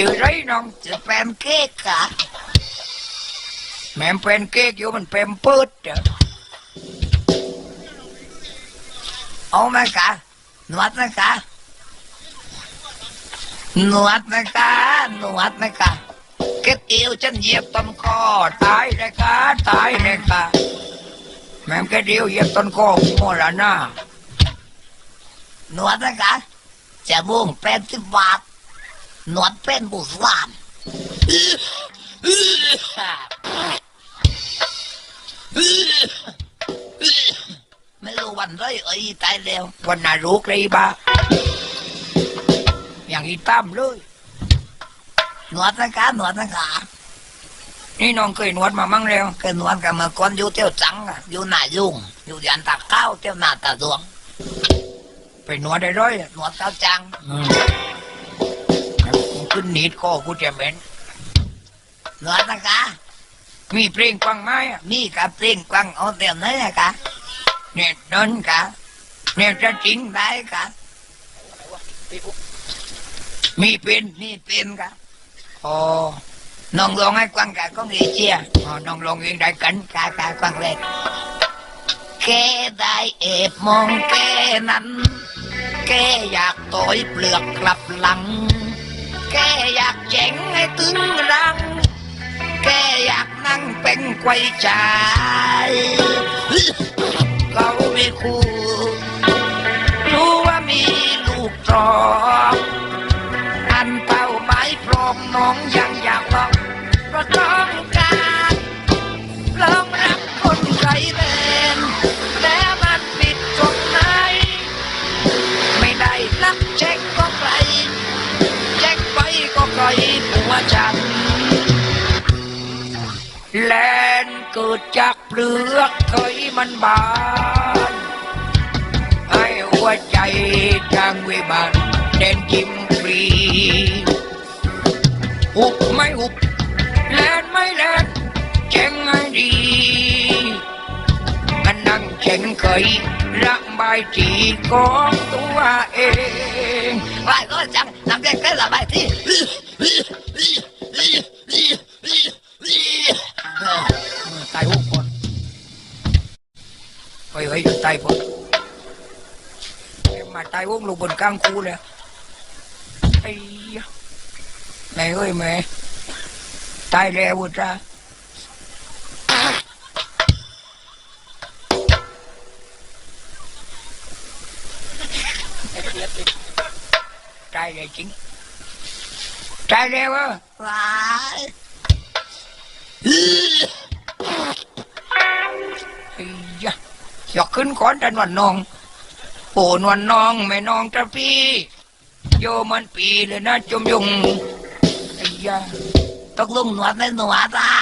ชื่อไรน้องจะแปมเค้กค่ะแม่มเป็นเค้กอยู่มันเป็นเปิดเด้อเอาไหมคะหนวดไหมคะหนวดไหมคะหนวดไหมคะเก็บเอวฉันเหยียบต้นคอตายเลยค่ะตายเลยค่ะแม่มแค่เดียวเหยียบต้นคอหมดละหน้าหนวดไหมคะจะบุ้งแปดสิบบาท หนวดเป็นบุษรามไม่รู้วันไรเอ้ยตายแล้ววันน่ารู้เลยบ้าอย่างอีตั้มเลยหนวดนะคะหนวดนะคะนี่น้องเคยนวดมามั่งแล้วเกินวันกันมาก่อนอยู่เที่ยวจังอยู่หน้ายุ่งอยู่ยันตาข้าวเที่ยวหน้าตาดวงไปนวดได้ร้อยนวดเท้าจังอื ขึ้นหนีดคอกูจะเหม็นหนวดนะคะมีเพลงฟังไหมมีกับเพลงกวางเอาเตียวไหนะคะเนี่ยนั่นกะเนี่ยจะจริงได้ค่ะมีเป็นนี่เป็นค่ะอ๋อน้องลองให้กวางกะก็มีเชียอ๋อน้องลองเองได้กันกากากวางเล็กแกได้เอบมองแกนั้น แกอยากต่อยเปลือกกลับหลัง แกอยากเจ๋งให้ตึงรัง แกอยากนั่งเป็นไกวใจายเขาไม่คู่รู้ว่ามีลูกตรองอันเป้าหมายพร้อมน้องยังอยากลองเพราะต้อง แลนเกิดจากเปลือกเคยมันบาน ให้หัวใจจางวิบานเด่นยิ้มฟรี หุบไม่หุบ แลนไม่แลนเจ๋งให้ดีมันนั่งเจ๋งเคยระบายจีของตัวเองไปก็จังนำแกแค่ละไปที่ ไปไว้จนตายก่อนมาตายวงลงบนกลางคูเลยไอ้ยะแม่เอ้ยแม่ตายแล้วจ้าตายแล้วจริงตายแล้วอะว้ายไอ้ ยะอยากขึ้นก่อนแต่นวลนนองโอ้นวลนนองไม่นองตะพี่โยมันปีเลยนะจมยงไอ้ยาตกลงหนวดในหนวดอะ